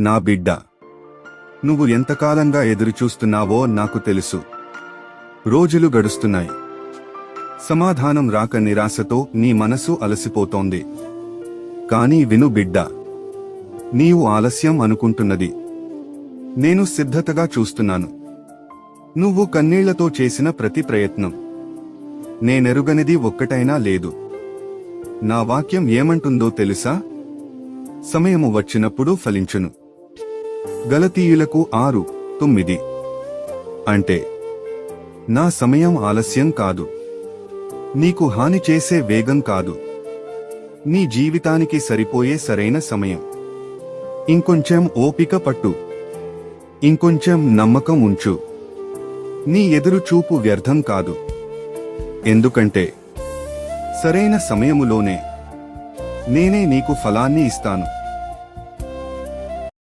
నా బిడ్డ. నువ్వు ఎంతకాలంగా ఎదురుచూస్తున్నావో నాకు తెలుసు. రోజులు గడుస్తున్నాయి. సమాధానం రాక నిరాశతో నీ మనసు అలసిపోతోంది. కానీ విను బిడ్డ. నీవు ఆలస్యం అనుకుంటున్నది. నేను సిద్ధతగా చూస్తున్నాను. నువ్వు కన్నీళ్ళతో చేసిన ప్రతి ప్రయత్నం. నేనెరుగనిది ఒక్కటైనా లేదు. నా వాక్యం ఏమంటుందో తెలుసా? సమయము వచ్చినప్పుడు ఫలించును. గలతీయులకు ఆరు తొమ్మిది. అంటే నా సమయం ఆలస్యం కాదు. నీకు హాని చేసే వేగం కాదు. నీ జీవితానికి సరిపోయే సరైన సమయం. ఇంకొంచెం ఓపిక పట్టు. ఇంకొంచెం నమ్మకం ఉంచు. నీ ఎదురు చూపు వ్యర్థం కాదు. ఎందుకంటే సరైన సమయములోనే నేనే నీకు ఫలాన్ని ఇస్తాను.